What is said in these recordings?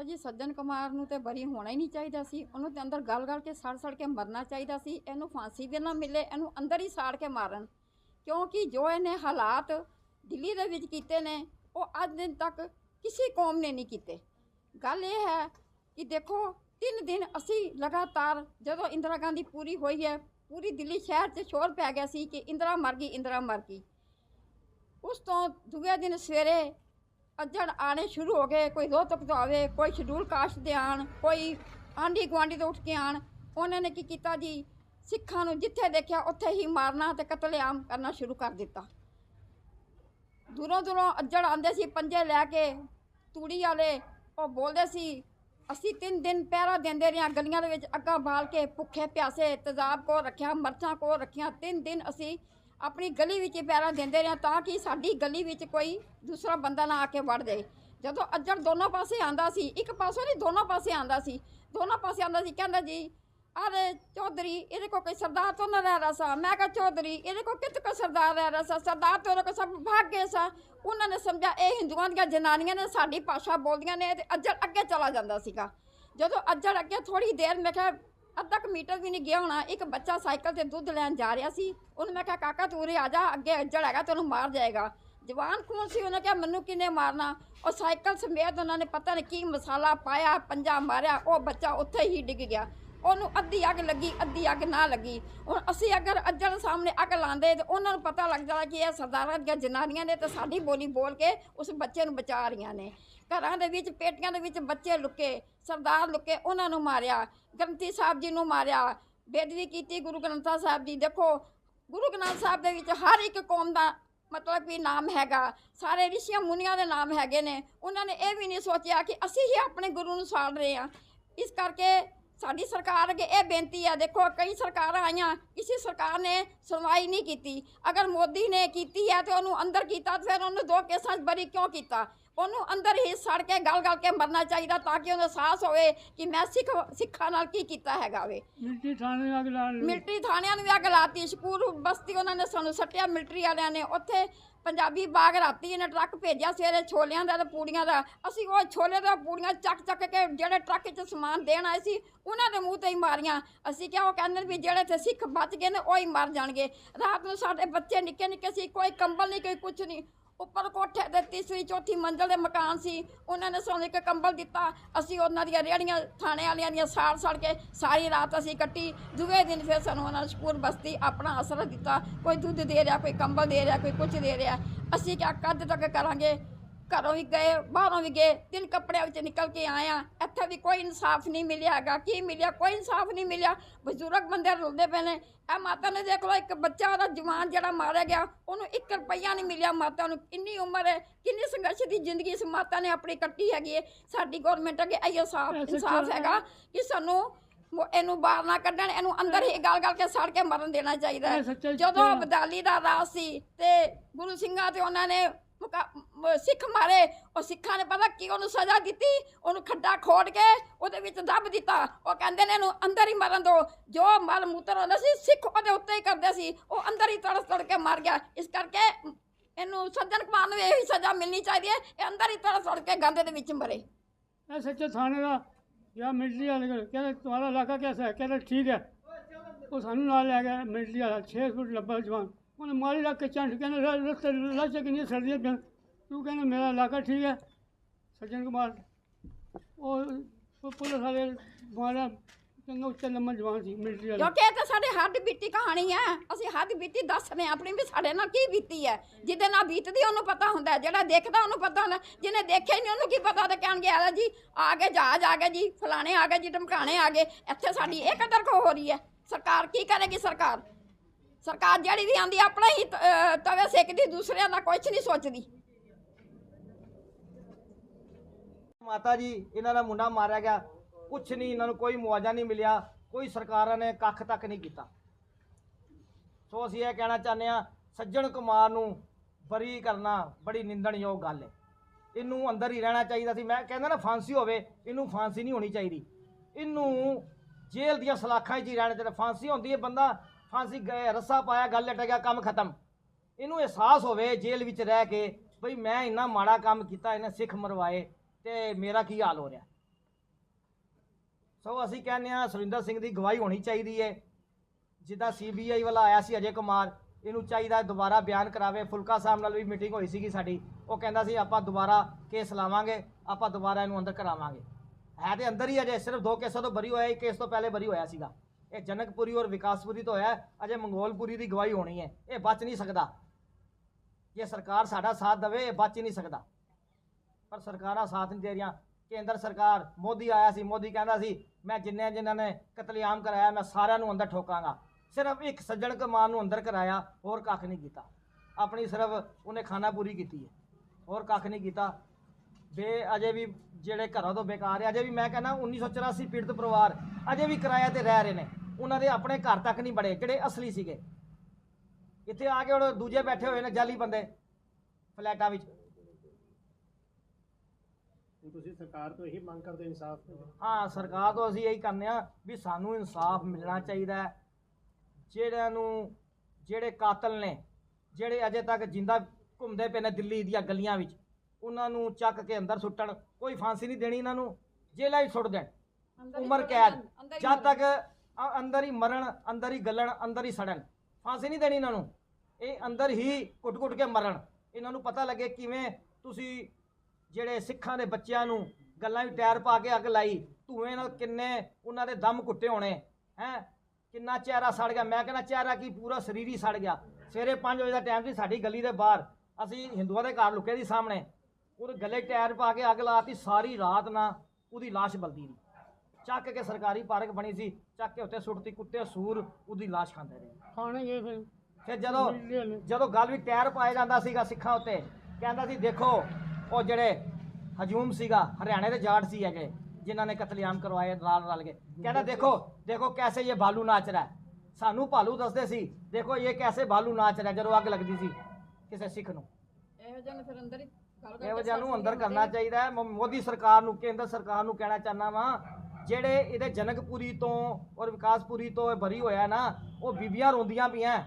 ਦੇਖੋ ਜੀ, ਸੱਜਣ ਕੁਮਾਰ ਨੂੰ ਤੇ ਬਰੀ ਹੋਣਾ ਹੀ ਨਹੀਂ ਚਾਹੀਦਾ ਸੀ। ਉਹਨੂੰ ਤੇ ਅੰਦਰ ਗਲ-ਗਲ ਕੇ, ਸੜ-ਸੜ ਕੇ ਮਰਨਾ ਚਾਹੀਦਾ ਸੀ। ਇਹਨੂੰ ਫਾਂਸੀ ਦੇ ਨਾ ਮਿਲੇ, ਇਹਨੂੰ ਅੰਦਰ ਹੀ ਸਾੜ ਕੇ ਮਾਰਨ। ਕਿਉਂਕਿ ਜੋ ਇਹਨੇ ਹਾਲਾਤ ਦਿੱਲੀ ਦੇ ਵਿੱਚ ਕੀਤੇ ਨੇ, ਉਹ ਅੱਜ ਦਿਨ ਤੱਕ ਕਿਸੇ ਕੌਮ ਨੇ ਨਹੀਂ ਕੀਤੇ। ਗੱਲ ਇਹ ਹੈ ਕਿ ਦੇਖੋ, ਤਿੰਨ ਦਿਨ ਅਸੀਂ ਲਗਾਤਾਰ ਜਦੋਂ ਇੰਦਰਾ ਗਾਂਧੀ ਪੂਰੀ ਹੋਈ ਹੈ, ਪੂਰੀ ਦਿੱਲੀ ਸ਼ਹਿਰ 'ਚ ਸ਼ੋਰ ਪੈ ਗਿਆ ਸੀ ਕਿ ਇੰਦਰਾ ਮਰ ਗਈ, ਇੰਦਰਾ ਮਰ ਗਈ। ਉਸ ਤੋਂ ਦੂਜੇ ਦਿਨ ਸਵੇਰੇ ਅੱਜਣ ਆਣੇ ਸ਼ੁਰੂ ਹੋ ਗਏ, ਕੋਈ ਰੋਹਤਕ ਤੋਂ ਆਵੇ ਕੋਈ ਸ਼ਡਿਊਲ ਕਾਸਟ ਦੇ ਆਣ, ਕੋਈ ਆਂਢੀ ਗੁਆਂਢੀ ਤੋਂ ਉੱਠ ਕੇ ਆਣ, ਉਹਨਾਂ ਨੇ ਕੀ ਕੀਤਾ ਜੀ? ਸਿੱਖਾਂ ਨੂੰ ਜਿੱਥੇ ਦੇਖਿਆ, ਉੱਥੇ ਹੀ ਮਾਰਨਾ ਤੇ ਕਤਲੇਆਮ ਕਰਨਾ ਸ਼ੁਰੂ ਕਰ ਦਿੱਤਾ। ਦੂਰੋਂ ਦੂਰੋਂ ਅੱਜੜ ਆਂਦੇ ਸੀ, ਪੰਜੇ ਲੈ ਕੇ, ਤੂੜੀ ਵਾਲੇ, ਉਹ ਬੋਲਦੇ ਸੀ, ਅਸੀਂ ਤਿੰਨ ਦਿਨ ਪਹਿਰਾ ਦਿੰਦੇ ਰਹੇ ਗਲੀਆਂ ਦੇ ਵਿੱਚ ਅੱਗਾ ਬਾਲ ਕੇ, ਭੁੱਖੇ ਪਿਆਸੇ, ਤੇਜ਼ਾਬ ਕੋ ਰੱਖਿਆ ਮਰਚਾਂ ਕੋ ਰੱਖਿਆ, ਤਿੰਨ ਦਿਨ ਅਸੀਂ ਆਪਣੀ ਗਲੀ ਵਿੱਚ ਹੀ ਪਹਿਰਾ ਦਿੰਦੇ ਰਹੇ ਤਾਂ ਕਿ ਸਾਡੀ ਗਲੀ ਵਿੱਚ ਕੋਈ ਦੂਸਰਾ ਬੰਦਾ ਨਾ ਆ ਕੇ ਵੜ ਜਾਏ। ਜਦੋਂ ਅੱਜੜ ਦੋਨੋਂ ਪਾਸੇ ਆਂਦਾ ਸੀ, ਇੱਕ ਪਾਸੋਂ ਨਹੀਂ, ਦੋਨੋਂ ਪਾਸੇ ਆਂਦਾ ਸੀ। ਦੋਨੋਂ ਪਾਸੇ ਆਂਦਾ ਸੀ, ਕਹਿੰਦਾ ਜੀ, ਅਰੇ ਚੌਧਰੀ, ਇਹਦੇ ਕੋ ਕੋਈ ਸਰਦਾਰ ਤੋਂ ਨਾ ਰਹਿ ਰਹਾ ਸਾ? ਮੈਂ ਕਿਹਾ, ਚੌਧਰੀ, ਇਹਦੇ ਕੋ ਕਿਤ ਕੋ ਸਰਦਾਰ ਰਹਿ ਰਹਾ ਸਾ? ਸਰਦਾਰ ਤੋਂ ਕੋ ਸਭ ਭਾਗ ਗਏ ਸਾ। ਉਹਨਾਂ ਨੇ ਸਮਝਿਆ, ਇਹ ਹਿੰਦੂਆਂ ਦੀਆਂ ਜਨਾਨੀਆਂ ਨੇ, ਸਾਡੀ ਭਾਸ਼ਾ ਬੋਲਦੀਆਂ ਨੇ ਤੇ ਅੱਜੜ ਅੱਗੇ ਚਲਾ ਜਾਂਦਾ ਸੀਗਾ। ਜਦੋਂ ਅੱਜੜ ਅੱਗੇ ਥੋੜੀ ਦੇਰ ਮੈਂ ਕਿਹਾ ਅੱਧਾ ਕੁ ਮੀਟਰ ਵੀ ਨਹੀਂ ਗਿਆ ਹੋਣਾ। ਇੱਕ ਬੱਚਾ ਸਾਈਕਲ ਤੇ ਦੁੱਧ ਲੈਣ ਜਾ ਰਿਹਾ ਸੀ। ਉਹਨੂੰ ਮੈਂ ਕਿਹਾ, ਕਾਕਾ, ਤੂੰ ਉਰੇ ਆ ਜਾ, ਅੱਗੇ ਅੱਜੜ ਹੈਗਾ, ਤੈਨੂੰ ਮਾਰ ਜਾਏਗਾ। ਜਵਾਨ ਕੌਣ ਸੀ? ਉਹਨੇ ਕਿਹਾ, ਮੈਨੂੰ ਕਿਨੇ ਮਾਰਨਾ? ਉਹ ਸਾਈਕਲ ਸਮੇਤ ਉਹਨਾਂ ਨੇ ਪਤਾ ਨਹੀਂ ਕੀ ਮਸਾਲਾ ਪਾਇਆ, ਪੰਜਾ ਮਾਰਿਆ, ਉਹ ਬੱਚਾ ਉੱਥੇ ਹੀ ਡਿੱਗ ਗਿਆ। ਉਹਨੂੰ ਅੱਧੀ ਅੱਗ ਲੱਗੀ, ਅੱਧੀ ਅੱਗ ਨਾ ਲੱਗੀ। ਹੁਣ ਅਸੀਂ ਅਗਰ ਅੱਜੜ ਸਾਹਮਣੇ ਅੱਗ ਲਾਉਂਦੇ, ਤੇ ਉਹਨਾਂ ਨੂੰ ਪਤਾ ਲੱਗ ਜਾਣਾ ਕਿ ਇਹ ਸਰਦਾਰਾਂ ਦੀਆਂ ਜਨਾਨੀਆਂ ਨੇ ਤੇ ਸਾਡੀ ਬੋਲੀ ਬੋਲ ਕੇ ਉਸ ਬੱਚੇ ਨੂੰ ਬਚਾ ਰਹੀਆਂ ਨੇ। ਘਰਾਂ ਦੇ ਵਿੱਚ, ਪੇਟੀਆਂ ਦੇ ਵਿੱਚ ਬੱਚੇ ਲੁਕੇ, ਸਰਦਾਰ ਲੁਕੇ, ਉਹਨਾਂ ਨੂੰ ਮਾਰਿਆ। ਗ੍ਰੰਥੀ ਸਾਹਿਬ ਜੀ ਨੂੰ ਮਾਰਿਆ ਬੇਦਵੀ ਕੀਤੀ ਗੁਰੂ ਗ੍ਰੰਥ ਸਾਹਿਬ ਜੀ। ਦੇਖੋ, ਗੁਰੂ ਗ੍ਰੰਥ ਸਾਹਿਬ ਦੇ ਵਿੱਚ ਹਰ ਇੱਕ ਕੌਮ ਦਾ ਮਤਲਬ ਵੀ ਨਾਮ ਹੈਗਾ, ਸਾਰੇ ਰਿਸ਼ੀਆਂ ਮੁਨੀਆਂ ਦੇ ਨਾਮ ਹੈਗੇ ਨੇ। ਉਹਨਾਂ ਨੇ ਇਹ ਵੀ ਨਹੀਂ ਸੋਚਿਆ ਕਿ ਅਸੀਂ ਹੀ ਆਪਣੇ ਗੁਰੂ ਨੂੰ ਸਾੜ ਰਹੇ ਹਾਂ। ਇਸ ਕਰਕੇ ਸਾਡੀ ਸਰਕਾਰ ਅੱਗੇ ਇਹ ਬੇਨਤੀ ਹੈ ਦੇਖੋ, ਕਈ ਸਰਕਾਰਾਂ ਆਈਆਂ, ਕਿਸੇ ਸਰਕਾਰ ਨੇ ਸੁਣਵਾਈ ਨਹੀਂ ਕੀਤੀ। ਅਗਰ ਮੋਦੀ ਨੇ ਕੀਤੀ ਹੈ ਤੇ ਉਹਨੂੰ ਅੰਦਰ ਕੀਤਾ, ਤੇ ਫਿਰ ਉਹਨੂੰ ਦੋ ਕੇਸਾਂ 'ਚ ਬਰੀ ਕਿਉਂ ਕੀਤਾ? ਉਹਨੂੰ ਅੰਦਰ ਹੀ ਸੜ ਕੇ ਗਲ ਗਲ ਕੇ ਮਰਨਾ ਚਾਹੀਦਾ ਤਾਂ ਕਿ ਉਹਨੂੰ ਅਹਿਸਾਸ ਹੋਵੇ ਕਿ ਮੈਂ ਸਿੱਖ ਸਿੱਖਾਂ ਨਾਲ ਕੀ ਕੀਤਾ ਹੈਗਾ ਵੇ। ਮਿੱਟੀ ਥਾਣੇ ਅੱਗ ਲਈ ਮਿਲਟਰੀ ਥਾਣਿਆਂ ਨੂੰ ਵੀ ਅੱਗ ਲਾਤੀ। ਸਕੂਲ ਬਸਤੀ ਉਹਨਾਂ ਨੇ ਸਾਨੂੰ ਸੱਟਿਆ ਮਿਲਟਰੀ ਵਾਲਿਆਂ ਨੇ। ਉੱਥੇ ਪੰਜਾਬੀ ਬਾਗ ਰਾਤੀ ਇਹਨੇ ਟਰੱਕ ਭੇਜਿਆ ਸਵੇਰੇ ਛੋਲਿਆਂ ਦਾ ਤੇ ਪੂੜੀਆਂ ਦਾ। ਅਸੀਂ ਉਹ ਛੋਲੇ ਦਾ ਪੂੜੀਆਂ ਚੱਕ ਚੱਕ ਕੇ ਜਿਹੜੇ ਟਰੱਕ 'ਚ ਸਮਾਨ ਦੇਣ ਆਏ ਸੀ, ਉਹਨਾਂ ਦੇ ਮੂੰਹ ਤੇ ਹੀ ਮਾਰੀਆਂ। ਅਸੀਂ ਕਿਹਾ, ਉਹ ਕਹਿੰਦੇ ਨੇ ਵੀ ਜਿਹੜੇ ਤੇ ਸਿੱਖ ਬਚ ਗਏ ਨੇ, ਉਹ ਹੀ ਮਰ ਜਾਣਗੇ। ਰਾਤ ਨੂੰ ਸਾਡੇ ਬੱਚੇ ਨਿੱਕੇ ਨਿੱਕੇ ਸੀ, ਕੋਈ ਕੰਬਲ ਨਹੀਂ, ਕੋਈ ਕੁਝ ਨਹੀਂ। ਉੱਪਰ ਕੋਠੇ ਤੇ ਤੀਸਰੀ, ਚੌਥੀ ਮੰਜ਼ਲ ਦੇ ਮਕਾਨ ਸੀ। ਉਹਨਾਂ ਨੇ ਸਾਨੂੰ ਇੱਕ ਕੰਬਲ ਦਿੱਤਾ। ਅਸੀਂ ਉਹਨਾਂ ਦੀਆਂ ਰੇੜੀਆਂ ਥਾਣੇ ਵਾਲਿਆਂ ਦੀਆਂ ਸਾੜ ਸੜ ਕੇ ਸਾਰੀ ਰਾਤ ਅਸੀਂ ਕੱਟੀ। ਦੂਏ ਦਿਨ ਫਿਰ ਸਾਨੂੰ ਉਹਨਾਂ ਨੇ ਸਕੂਲ ਬਸਤੀ ਆਪਣਾ ਆਸਰਾ ਦਿੱਤਾ। ਕੋਈ ਦੁੱਧ ਦੇ ਰਿਹਾ, ਕੋਈ ਕੰਬਲ ਦੇ ਰਿਹਾ, ਕੋਈ ਕੁਝ ਦੇ ਰਿਹਾ। ਅਸੀਂ ਕਿਆ ਕਦ ਤੱਕ ਕਰਾਂਗੇ। ਘਰੋਂ ਵੀ ਗਏ ਬਾਹਰੋਂ ਵੀ ਗਏ। ਤਿੰਨ ਕੱਪੜਿਆਂ ਵਿੱਚ ਨਿਕਲ ਕੇ ਆਇਆ ਇੱਥੇ ਵੀ ਕੋਈ ਇਨਸਾਫ ਨਹੀਂ ਮਿਲਿਆ ਹੈਗਾ। ਕੀ ਮਿਲਿਆ? ਕੋਈ ਇਨਸਾਫ ਨਹੀਂ ਮਿਲਿਆ। ਬਜ਼ੁਰਗ ਬੰਦੇ ਰੁਲਦੇ ਪਏ ਨੇ। ਇਹ ਮਾਤਾ ਨੇ ਦੇਖ ਲਓ ਇੱਕ ਬੱਚਾ ਉਹਦਾ ਜਵਾਨ ਜਿਹੜਾ ਮਾਰਿਆ ਗਿਆ ਉਹਨੂੰ 1 ਰੁਪਈਆ ਨਹੀਂ ਮਿਲਿਆ ਮਾਤਾ ਨੂੰ। ਕਿੰਨੀ ਉਮਰ ਹੈ ਕਿੰਨੀ ਸੰਘਰਸ਼ ਦੀ ਜ਼ਿੰਦਗੀ ਇਸ ਮਾਤਾ ਨੇ ਆਪਣੀ ਕੱਟੀ ਹੈਗੀ ਹੈ। ਸਾਡੀ ਗਵਰਨਮੈਂਟ ਅੱਗੇ ਇਹ ਇਨਸਾਫ ਐਸੇ ਇਨਸਾਫ ਹੈਗਾ ਕਿ ਸਾਨੂੰ ਮੋ- ਇਹਨੂੰ ਬਾਹਰ ਨਾ ਕੱਢਣ ਇਹਨੂੰ ਅੰਦਰ ਹੀ ਗਲ ਗਲ ਕੇ ਸੜ ਕੇ ਮਰਨ ਦੇਣਾ ਚਾਹੀਦਾ ਇਹ ਸੱਚਾ ਜਦੋਂ। ਅਬਦਾਲੀ ਦਾ ਰਾਜ ਸੀ ਤੇ ਗੁਰੂ ਸਿੰਘਾਂ ਤੇ ਉਹਨਾਂ ਨੇ ਮੁਕਾ- ਮ- ਸਿੱਖ ਮਾਰੇ। ਉਹ ਸਿੱਖਾਂ ਨੇ ਪਤਾ ਕੀ ਉਹਨੂੰ ਸਜ਼ਾ ਦਿੱਤੀ? ਉਹਨੂੰ ਖੱਡਾ ਖੋੜ ਕੇ ਉਹਦੇ ਵਿੱਚ ਦੱਬ ਦਿੱਤਾ। ਉਹ ਕਹਿੰਦੇ ਨੇ ਇਹਨੂੰ ਅੰਦਰ ਹੀ ਮਰਨ ਦੋ। ਜੋ ਮਲ ਮੂਤਰ ਹੁੰਦਾ ਸੀ ਸਿੱਖ ਉਹਦੇ ਉੱਤੇ ਹੀ ਕਰਦੇ ਸੀ। ਉਹ ਅੰਦਰ ਹੀ ਤੜਸ ਤੜ ਕੇ ਮਰ ਗਿਆ। ਇਸ ਕਰਕੇ ਇਹਨੂੰ ਸੱਜਣ ਕੁਮਾਰ ਨੂੰ ਇਹੀ ਸਜ਼ਾ ਮਿਲਣੀ ਚਾਹੀਦੀ ਹੈ। ਇਹ ਅੰਦਰ ਹੀ ਤੜਸ ਤੜ ਕੇ ਗੰਦੇ ਦੇ ਵਿੱਚ ਮਰੇ। ਇਹ ਸੱਚੇ ਥਾਣੇ ਦਾ ਜਾਂ ਮਿਲਟਰੀ ਵਾਲੇ ਕੋਲ, ਕਹਿੰਦੇ ਤੁਹਾਡਾ ਇਲਾਕਾ ਕਿਹਦਾ ਹੈ? ਕਹਿੰਦੇ ਠੀਕ ਹੈ। ਉਹ ਸਾਨੂੰ ਨਾਲ ਲੈ ਗਿਆ, ਮਿਲਟਰੀ ਵਾਲਾ 6 ਫੁੱਟ ਲੰਬਾ ਜਵਾਨ। ਉਹਨੇ ਮਾਰੀ ਰੱਖ ਕੇ ਚੰਡ ਕਹਿੰਦੇ ਰਸਤੇ ਲਾਚੇ ਕਿੰਨੀ ਸਰਦੀਆਂ ਪਈਆਂ। ਤੂੰ ਕਹਿੰਦਾ ਮੇਰਾ ਇਲਾਕਾ ਠੀਕ ਹੈ। ਸੱਜਣ ਕੁਮਾਰ, ਉਹ ਪੁਲਿਸ ਵਾਲੇ ਮਾਰਾ ਚੰਗਾ ਉੱਚਾ ਲੰਮਾ ਜਵਾਨ ਸੀ ਮਿਲਟਰੀ ਵਾਲਾ। ਕਿਉਂਕਿ ਇਹ ਤਾਂ ਸਾਡੇ ਹੱਡ ਬੀਤੀ ਕਹਾਣੀ ਹੈ। ਅਸੀਂ ਹੱਦ ਬੀਤੀ ਦੱਸ ਰਹੇ ਹਾਂ ਆਪਣੀ ਵੀ ਸਾਡੇ ਨਾਲ ਕੀ ਬੀਤੀ ਹੈ। ਜਿਹਦੇ ਨਾਲ ਬੀਤਦੀ ਉਹਨੂੰ ਪਤਾ ਹੁੰਦਾ ਹੈ, ਜਿਹੜਾ ਦੇਖਦਾ ਉਹਨੂੰ ਪਤਾ ਹੁੰਦਾ ਹੈ। ਜਿਹਨੇ ਦੇਖਿਆ ਹੀ ਨਹੀਂ ਉਹਨੂੰ ਕੀ ਪਤਾ ਤੇ ਕਹਿਣਗੇ ਆ ਜੀ ਆ ਗਏ ਜਹਾਜ਼ ਆ ਗਏ ਜੀ ਫਲਾਣੇ ਆ ਗਏ ਜੀ ਧਮਕਾਣੇ ਆ ਗਏ। ਇੱਥੇ ਸਾਡੀ ਇਹ ਕਦਰ ਕੋ ਹੋ ਰਹੀ ਹੈ? ਸਰਕਾਰ ਕੀ ਕਰੇਗੀ ਸਰਕਾਰ? ਸਰਕਾਰ ਜਿਹੜੀ ਵੀ ਆਂਦੀ ਆਪਣਾ ਹੀ ਤ- ਅਹ ਤਵੇ ਸੇਕਦੀ ਦੂਸਰਿਆਂ ਦਾ ਕੁਝ ਨਹੀਂ ਸੋਚਦੀ। ਮਾਤਾ ਜੀ ਇਹਨਾਂ ਦਾ ਮੁੰਡਾ ਮਾਰਿਆ ਗਿਆ। ਕੁਛ ਨਹੀਂ, ਇਹਨਾਂ ਨੂੰ ਕੋਈ ਮੁਆਵਜ਼ਾ ਨਹੀਂ ਮਿਲਿਆ, ਕੋਈ ਸਰਕਾਰਾਂ ਨੇ ਕੱਖ ਤੱਕ ਨਹੀਂ ਕੀਤਾ। ਸੋ ਅਸੀਂ ਇਹ ਕਹਿਣਾ ਚਾਹੁੰਦੇ ਆ ਸੱਜਣ ਕੁਮਾਰ ਨੂੰ ਬਰੀ ਕਰਨਾ ਬੜੀ ਨਿੰਦਣਯੋਗ ਗੱਲ ਹੈ। ਇਹਨੂੰ ਅੰਦਰ ਹੀ ਰਹਿਣਾ ਚਾਹੀਦਾ ਸੀ। ਮੈਂ ਕਹਿੰਦਾ ਨਾ, ਫਾਂਸੀ ਹੋਵੇ, ਇਹਨੂੰ ਫਾਂਸੀ ਨਹੀਂ ਹੋਣੀ ਚਾਹੀਦੀ। ਇਹਨੂੰ ਜੇਲ੍ਹ ਦੀਆਂ ਸਲਾਖਾਂ 'ਚ ਹੀ ਰਹਿਣਾ ਚਾਹੀਦਾ ਫਾਂਸੀ ਹੁੰਦੀ ਹੈ ਬੰਦਾ, ਫਾਂਸੀ ਗਏ ਰੱਸਾ ਪਾਇਆ, ਗੱਲ ਲਟ ਗਿਆ, ਕੰਮ ਖਤਮ। ਇਹਨੂੰ ਅਹਿਸਾਸ ਹੋਵੇ ਜੇਲ੍ਹ ਵਿੱਚ ਰਹਿ ਕੇ, ਬਈ ਮੈਂ ਇੰਨਾ ਮਾੜਾ ਕੰਮ ਕੀਤਾ, ਇਹਨੇ ਸਿੱਖ ਮਰਵਾਏ ਤੇ ਮੇਰਾ ਕੀ ਹਾਲ ਹੋ ਰਿਹਾ? ਸੋ ਅਸੀਂ ਕਹਿੰਦੇ ਆ ਸੁਰਿੰਦਰ ਸਿੰਘ ਦੀ ਗਵਾਹੀ ਹੋਣੀ ਚਾਹੀਦੀ ਹੈ। ਜਿੱਦਾਂ ਸੀਬੀਆਈ ਵਾਲਾ ਆਇਆ ਸੀ ਅਜੇ ਕੁਮਾਰ, ਇਹਨੂੰ ਚਾਹੀਦਾ ਦੁਬਾਰਾ ਬਿਆਨ ਕਰਾਵੇ। ਫੁਲਕਾ ਸਾਹਿਬ ਨਾਲ ਵੀ ਮੀਟਿੰਗ ਹੋਈ ਸੀਗੀ ਸਾਡੀ। ਉਹ ਕਹਿੰਦਾ ਸੀ, ਆਪਾਂ ਦੁਬਾਰਾ ਕੇਸ ਲਾਵਾਂਗੇ, ਆਪਾਂ ਦੁਬਾਰਾ ਇਹਨੂੰ ਅੰਦਰ ਕਰਾਵਾਂਗੇ। ਹੈ ਤੇ ਅੰਦਰ ਹੀ ਅਜੇ, ਸਿਰਫ ਦੋ ਕੇਸਾਂ ਤੋਂ ਬਰੀ ਹੋਇਆ, ਇੱਕ ਕੇਸ ਤੋਂ ਪਹਿਲੇ ਬਰੀ ਹੋਇਆ ਸੀਗਾ। ਇਹ ਜਨਕਪੁਰੀ ਔਰ ਵਿਕਾਸਪੁਰੀ ਤੋਂ ਹੋਇਆ, ਅਜੇ ਮੰਗੋਲਪੁਰੀ ਦੀ ਗਵਾਹੀ ਹੋਣੀ ਹੈ। ਇਹ ਬਚ ਨਹੀਂ ਸਕਦਾ। ਜੇ ਸਰਕਾਰ ਸਾਡਾ ਸਾਥ ਦੇਵੇ, ਇਹ ਬਚ ਨਹੀਂ ਸਕਦਾ। ਪਰ ਸਰਕਾਰਾਂ ਸਾਥ ਨਹੀਂ ਦੇ ਰਹੀਆਂ। ਕੇਂਦਰ ਸਰਕਾਰ, ਮੋਦੀ ਆਇਆ ਸੀ, ਮੋਦੀ ਕਹਿੰਦਾ ਸੀ, ਮੈਂ ਜਿੰਨੇ ਜਿਨ੍ਹਾਂ ਨੇ ਕਤਲੇਆਮ ਕਰਾਇਆ, ਮੈਂ ਸਾਰਿਆਂ ਨੂੰ ਅੰਦਰ ਠੋਕਾਂਗਾ। ਸਿਰਫ ਇੱਕ ਸੱਜਣ ਕਮਾਨ ਨੂੰ ਅੰਦਰ ਕਰਾਇਆ, ਹੋਰ ਕੱਖ ਨਹੀਂ ਕੀਤਾ। ਆਪਣੀ ਸਿਰਫ ਉਹਨੇ ਖਾਣਾ ਪੂਰੀ ਕੀਤੀ ਹੈ। ਹੋਰ ਕੱਖ ਨਹੀਂ ਕੀਤਾ। ਬੇ, ਅਜੇ ਵੀ ਜਿਹੜੇ ਘਰਾਂ ਤੋਂ ਬੇਕਾਰ ਹੈ, ਅਜੇ ਵੀ ਮੈਂ ਕਹਿੰਦਾ 1984 ਪੀੜਤ ਪਰਿਵਾਰ ਅਜੇ ਵੀ ਕਿਰਾਇਆ ਤੇ ਰਹਿ ਰਹੇ ਨੇ। ਉਹਨਾਂ ਦੇ ਆਪਣੇ ਘਰ ਤੱਕ ਨਹੀਂ ਬੜੇ, ਜਿਹੜੇ ਅਸਲੀ ਸੀਗੇ। ਇੱਥੇ ਆ ਕੇ ਹੁਣ ਦੂਜੇ ਬੈਠੇ ਹੋਏ ਨੇ ਜਾਲੀ ਬੰਦੇ, ਫਲੈਟਾਂ ਵਿੱਚ। ਹੁਣ ਤੁਸੀਂ ਸਰਕਾਰ ਤੋਂ ਇਹੀ ਮੰਗ ਕਰਦੇ ਇਨਸਾਫ ਹਾਂ ਸਰਕਾਰ ਤੋਂ ਅਸੀਂ ਇਹੀ ਕਹਿੰਦੇ ਆ ਵੀ ਸਾਨੂੰ ਇਨਸਾਫ ਮਿਲਣਾ ਚਾਹੀਦਾ ਹੈ। ਜਿਹੜਿਆਂ ਨੂੰ ਜਿਹੜੇ ਕਾਤਲ ਨੇ ਜਿਹੜੇ ਅਜੇ ਤੱਕ ਜਿੰਦਾ ਘੁੰਮਦੇ ਪਏ ਨੇ ਦਿੱਲੀ ਦੀਆਂ ਗਲੀਆਂ ਵਿੱਚ ਉਹਨਾਂ ਨੂੰ ਚੱਕ ਕੇ ਅੰਦਰ ਸੁੱਟਣ ਕੋਈ ਫਾਂਸੀ ਨਹੀਂ ਦੇਣੀ ਇਹਨਾਂ ਨੂੰ ਜੇਲ੍ਹਾਂ 'ਚ ਸੁੱਟ ਦੇਣ। ਅੰਦਰ ਹੀ ਉਮਰ ਕੈਦ ਹੀ ਜਦ। ਤੱਕ ਅ- ਅੰਦਰ ਹੀ ਮਰਨ ਅੰਦਰ ਹੀ ਗਲਣ ਅੰਦਰ ਹੀ ਸੜਨ ਫਾਂਸੀ ਨਹੀਂ ਦੇਣੀ ਇਹਨਾਂ ਨੂੰ। ਇਹ ਅੰਦਰ ਹੀ ਘੁੱਟ-ਘੁੱਟ ਕੇ ਮਰਨ। ਇਹਨਾਂ ਨੂੰ ਪਤਾ ਲੱਗੇ ਕਿਵੇਂ ਤੁਸੀਂ ਜਿਹੜੇ ਸਿੱਖਾਂ ਦੇ ਬੱਚਿਆਂ ਨੂੰ ਗੱਲਾਂ ਵਿੱਚ ਟਾਇਰ ਪਾ ਕੇ ਅੱਗ ਲਾਈ ਧੂਏ ਨਾਲ ਕਿੰਨੇ ਉਹਨਾਂ ਦੇ ਦਮ ਘੁੱਟੇ ਹੋਣੇ ਹੈ? ਕਿੰਨਾ ਚਿਹਰਾ ਸੜ ਗਿਆ? ਮੈਂ ਕਹਿੰਦਾ ਚਿਹਰਾ ਕੀ? ਪੂਰਾ ਸਰੀਰ ਹੀ ਸੜ ਗਿਆ। ਸਵੇਰੇ 5 ਵਜੇ ਦਾ ਟਾਈਮ ਸੀ ਸਾਡੀ ਗਲੀ ਦੇ ਬਾਹਰ। ਅਸੀਂ ਹਿੰਦੂਆਂ ਦੇ ਘਰ ਲੁਕੇ ਦੀ ਸਾਹਮਣੇ। ਉਹਦੇ ਗਲੇ ਟਾਇਰ ਪਾ ਕੇ ਅੱਗ ਲਾਤੀ ਸਾਰੀ ਰਾਤ ਨਾ ਉਹਦੀ ਲਾਸ਼ ਬਲਦੀ ਰਹੀ। ਚੱਕ ਕੇ ਸਰਕਾਰੀ ਪਾਰਕ ਬਣੀ ਸੀ ਚੱਕ ਕੇ ਉੱਤੇ ਸੁੱਟਤੀ ਕੁੱਤੇ ਸੂਰ ਉਹਦੀ ਲਾਸ਼ ਖਾਂਦੇ ਰਹੇ। ਖਾਣੇ ਗਏ ਫਿਰ। ਫਿਰ ਜਦੋਂ ਜਦੋਂ ਗੱਲ ਵੀ ਟਾਇਰ ਪਾਇਆ ਜਾਂਦਾ ਸੀਗਾ ਸਿੱਖਾਂ ਉੱਤੇ ਕਹਿੰਦਾ ਸੀ ਦੇਖੋ ਉਹ ਜਿਹੜੇ ਹਜੂਮ ਸੀਗਾ ਹਰਿਆਣੇ ਦੇ ਜਾਟ ਸੀ ਹੈਗੇ ਜਿਨ੍ਹਾਂ ਨੇ ਕਤਲੇਆਮ ਕਰਵਾਏ ਨਾਲ ਰਲ ਕੇ। ਕਹਿੰਦਾ ਦੇਖੋ ਦੇਖੋ ਕੈਸੇ ਇਹ ਭਾਲੂ ਨਾਚ ਰਿਹਾ ਸਾਨੂੰ ਭਾਲੂ ਦੱਸਦੇ ਸੀ ਦੇਖੋ ਇਹ ਕੈਸੇ ਭਾਲੂ ਨਾਚ ਰਿਹਾ ਜਦੋਂ ਅੱਗ ਲੱਗਦੀ ਸੀ ਕਿਸੇ ਸਿੱਖ ਨੂੰ। ਇਹੋ ਜਿਹੇ ਨੂੰ ਫਿਰ ਅੰਦਰ ਹੀ ਇਹੋ ਜਿਹਾ ਨੂੰ ਅੰਦਰ ਕਰਨਾ। ਚਾਹੀਦਾ ਹੈ। ਮੋਦੀ ਸਰਕਾਰ ਨੂੰ ਕੇਂਦਰ ਸਰਕਾਰ ਨੂੰ ਕਹਿਣਾ ਚਾਹਨਾ ਵਾਂ ਜਿਹੜੇ ਇਹਦੇ ਜਨਕਪੁਰੀ ਤੋਂ ਔਰ ਵਿਕਾਸਪੁਰੀ ਤੋਂ ਭਰੀ ਹੋਇਆ ਨਾ ਉਹ ਬੀਬੀਆਂ ਰੋਂਦੀਆਂ ਪਈਆਂ।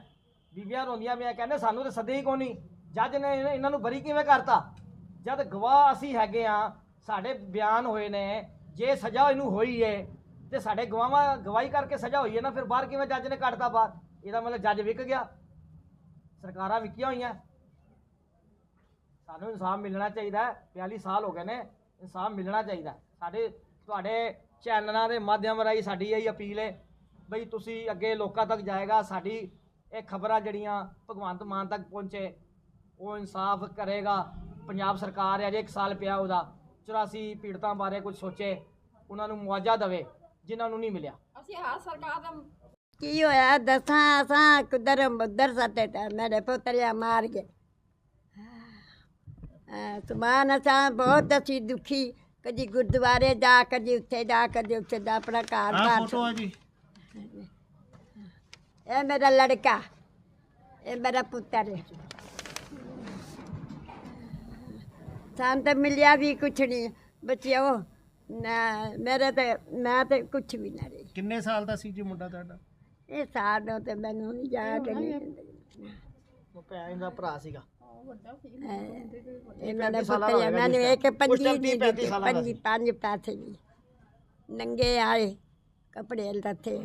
ਬੀਬੀਆਂ ਰੋਂਦੀਆਂ ਪਈਆਂ ਕਹਿੰਦੇ ਸਾਨੂੰ ਤੇ ਸੱਦੇ ਹੀ ਕੋਈ ਨਹੀਂ? ਜੱਜ ਨੇ ਇਹਨਾਂ- ਇਹਨਾਂ ਨੂੰ ਬਰੀ ਕਿਵੇਂ ਕਰਤਾ? ਜਦ ਗਵਾਹ ਅਸੀਂ ਹੈਗੇ ਆ, ਸਾਡੇ ਬਿਆਨ ਹੋਏ ਨੇ, ਜੇ ਸਜ਼ਾ ਇਹਨੂੰ ਹੋਈ ਏ, ਤੇ ਸਾਡੇ ਗਵਾਹਾਂ, ਗਵਾਹੀ ਕਰਕੇ ਸਜ਼ਾ ਹੋਈ ਹੈ ਨਾ, ਫਿਰ ਬਾਹਰ ਕਿਵੇਂ ਜੱਜ ਨੇ ਕੱਢਤਾ ਬਾਹਰ? ਇਹਦਾ ਮਤਲਬ ਜੱਜ ਵਿਕ ਗਿਆ। ਸਰਕਾਰਾਂ ਵਿਕੀਆਂ ਹੋਈਆਂ। ਸਾਨੂੰ ਇਨਸਾਫ ਮਿਲਣਾ ਚਾਹੀਦਾ ਹੈ। 42 ਸਾਲ ਹੋ ਗਏ ਨੇ, ਇਨਸਾਫ ਮਿਲਣਾ ਚਾਹੀਦਾ ਸਾਡੇ, ਤੁਹਾਡੇ ਚੈਨਲਾਂ ਦੇ ਮਾਧਿਅਮ ਰਾਹੀਂ ਸਾਡੀ ਇਹੀ ਅਪੀਲ ਹੈ ਬਈ ਤੁਸੀਂ ਅੱਗੇ ਲੋਕਾਂ ਤੱਕ ਜਾਏਗਾ, ਸਾਡੀ ਇਹ ਖਬਰਾਂ ਜਿਹੜੀਆਂ ਭਗਵੰਤ ਮਾਨ ਤੱਕ ਪਹੁੰਚੇ, ਉਹ ਇਨਸਾਫ ਕਰੇਗਾ। ਪੰਜਾਬ ਸਰਕਾਰ ਹੈ ਅਜੇ ਇੱਕ ਸਾਲ ਪਿਆ ਉਹਦਾ। 84 ਪੀੜਤਾਂ ਬਾਰੇ ਕੁਝ ਸੋਚੇ ਉਹਨਾਂ ਨੂੰ ਮੁਆਵਜ਼ਾ ਦੇਵੇ ਜਿਨ੍ਹਾਂ ਨੂੰ ਨਹੀਂ ਮਿਲਿਆ। ਅਸੀਂ ਹਰ ਸਰਕਾਰ ਦਾ ਕੀ ਹੋਇਆ? ਦੱਸਾਂ ਅਸਾਂ ਕੁਦਰ ਮੁਦਰ ਸੱਤੇ ਤਾਂ ਮੇਰੇ ਪੁੱਤਰਿਆ ਮਾਰ ਗਏ। ਹਾਂ, ਸਮਾਨ ਅਸਾਂ ਬਹੁਤ ਅਸੀਂ ਦੁਖੀ। ਕਦੀ ਗੁਰਦੁਆਰੇ ਜਾ ਕਦੀ ਉੱਥੇ ਜਾ ਕਦੀ ਉੱਥੇ ਜਾ ਆਪਣਾ ਘਰ ਬਾਰ ਫੋਟੋ ਹੈ ਜੀ। ਇਹ ਮੇਰਾ ਲੜਕਾ ਇਹ ਮੇਰਾ ਪੁੱਤਰ ਹੈ। ਸਾਨੂੰ ਤਾਂ ਮਿਲਿਆ ਵੀ ਕੁਛ ਨਹੀਂ ਬੱਚਿਓ ਨਾ ਮੇਰੇ ਤੇ ਮੈਂ ਤੇ ਕੁਛ ਵੀ ਨਾ ਰਹੀ। ਕਿੰਨੇ ਸਾਲ ਦਾ ਸੀ ਜੀ ਮੁੰਡਾ ਤੁਹਾਡਾ? ਇਹ ਸਾਡੋਂ ਤੇ ਮੈਨੂੰ ਨਹੀਂ ਯਾਦ ਨਹੀਂ ਭੈਣ ਦਾ ਭਰਾ ਸੀਗਾ। ਇਹਨਾਂ ਨੇ ਮੈਨੂੰ ਇੱਕ ਪੰਜੀ ਨਹੀਂ ਦਿੱਤੇ ਪੰਜੀ। ਪੰਜ ਪੈਸੇ ਵੀ ਨੰਗੇ ਆਏ ਕੱਪੜੇ ਲੱਥੇ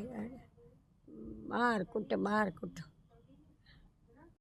ਮਾਰ ਕੁੱਟ ਮਾਰ ਕੁੱਟ।